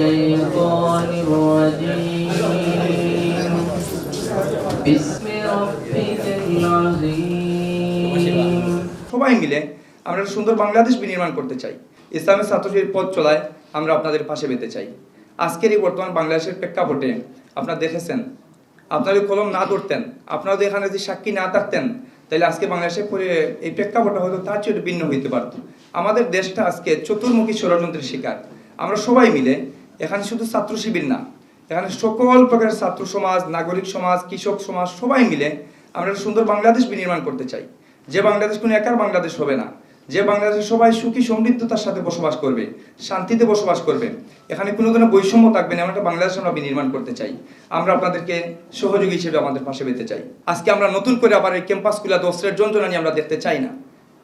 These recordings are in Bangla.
الشيطان الرجيم بسم ربك العظيم সবাই মিলে আমরা একটা সুন্দর বাংলাদেশ বিনির্মাণ করতে চাই ইসলামের ছাত্রশীল পথ চলায় আমরা আপনাদের পাশে পেতে চাই আজকের এই বর্তমান বাংলাদেশের প্রেক্ষাপটে আপনারা দেখেছেন আপনারা যদি কলম না ধরতেন আপনারা যদি এখানে যদি সাক্ষী না থাকতেন তাহলে আজকে বাংলাদেশের পরে এই প্রেক্ষাপটটা হয়তো তার চেয়ে একটু ভিন্ন হইতে পারত আমাদের দেশটা আজকে চতুর্মুখী ষড়যন্ত্রের শিকার আমরা সবাই মিলে এখানে শুধু ছাত্র শিবির না, এখানে সকল প্রকারের ছাত্র সমাজ, নাগরিক সমাজ, কৃষক সমাজ, সবাই মিলে আমরা সুন্দর বাংলাদেশ বিনির্মাণ করতে চাই। যে বাংলাদেশ কোনো একার বাংলাদেশ হবে না। যে বাংলাদেশে সবাই সুখী, সমৃদ্ধতার সাথে বসবাস করবে, শান্তিতে বসবাস করবে। এখানে কোনো ধরনের বৈষম্য থাকবে না একটা বাংলাদেশ আমরা বিনির্মাণ করতে চাই। আমরা আপনাদেরকে সহযোগী হিসেবে আমাদের পাশে পেতে চাই। আজকে আমরা নতুন করে আবার এই ক্যাম্পাসগুলো অস্ত্রের যন্ত্রণা নিয়ে আমরা দেখতে চাই না।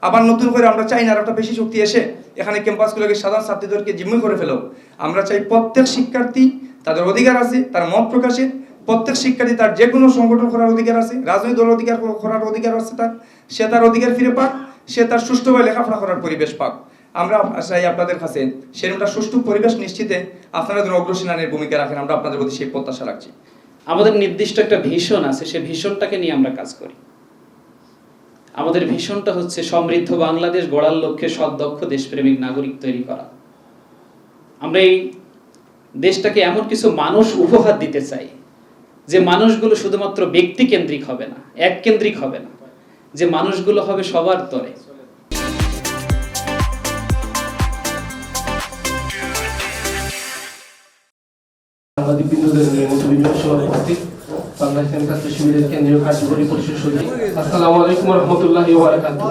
আবার নতুন করে আমরা চাই না আর একটা বেশি শক্তি এসে এখানে ক্যাম্পাসগুলোকে সাধারণ ছাত্রীদেরকে জিম্মি করে ফেলো। আমরা চাই প্রত্যেক শিক্ষার্থী তাদের অধিকার আছে, তার মত প্রকাশের। প্রত্যেক শিক্ষার্থী তার যে কোনো সংগঠন করার অধিকার আছে, রাজনৈতিক দল অধিকার করার অধিকার আছে তার। সে তার অধিকার ফিরে পাক, সে তার সুষ্ঠুভাবে লেখাপড়া করার পরিবেশ পাক। আমরা চাই আপনাদের কাছে সেরকমটা সুষ্ঠু পরিবেশ নিশ্চিতে আপনারা যেন অগ্রসেনানের ভূমিকা রাখেন, আমরা আপনাদের প্রতি সেই প্রত্যাশা রাখছি। আমাদের নির্দিষ্ট একটা ভীষণ আছে সেই ভীষণটাকে নিয়ে আমরা কাজ করি। আমাদের ভীষণটা হচ্ছে সমৃদ্ধ বাংলাদেশ গড়ার লক্ষ্যে সদক্ষ দেশপ্রেমিক নাগরিক তৈরি করা। আমরা এই দেশটাকে এমন কিছু মানুষ উপহার দিতে চাই, যে মানুষগুলো শুধুমাত্র ব্যক্তি কেন্দ্রিক হবে না, এক কেন্দ্রিক হবে না, যে মানুষগুলো হবে সবার তরে। সাংবাদিক বিন্দুদের নিয়মিত বিভিন্ন সভাপতি বাংলাদেশ ছাত্র শিবিরের কেন্দ্রীয় কার্যকরী পরিষদ সচিব আসসালামু আলাইকুম রহমতুল্লাহ ওয়ারাকাতু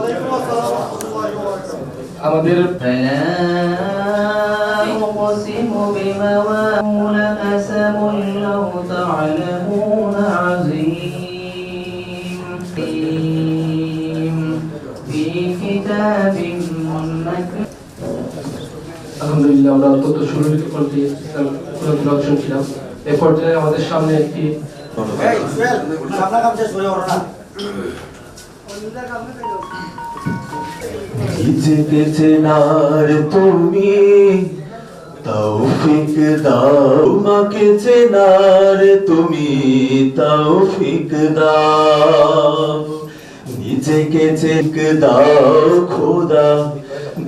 আমাদের فلا أقسم بمواقع لقسم لو تعلمون عظيم في كتاب مكنون আলহামদুলিল্লাহ আমরা অত্যন্ত সুরক্ষিত করতে শুনছিলাম এ পর্যায়ে আমাদের সামনে একটি নিজেকে চেনার তুমি, তৌফিক দাও তোমাকে চেনার তুমি, তৌফিক দাও। নিজেকে চেক দাও খোদা,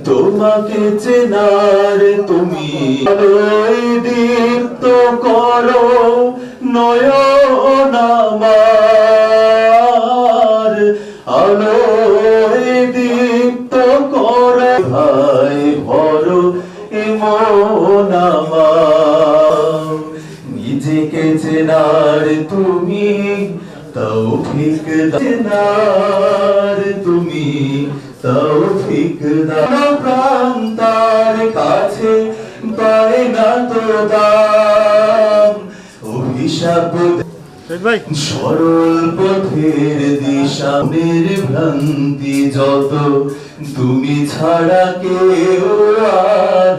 তোমাকে চেনার তুমি। আলোয় দীপ্ত করো নয়ন আমার আলোয় দীপ্ত করে ভাই ভর এমন আমার নিজেকে চেনার তুমি? তৌফিক চেনার তুমি? তৌফিক দাও। প্রাণ তার কাছে পায় না তো দাম সরল পথের দিশা ভ্রান্তি যত। তুমি ছাড়া কেউ আর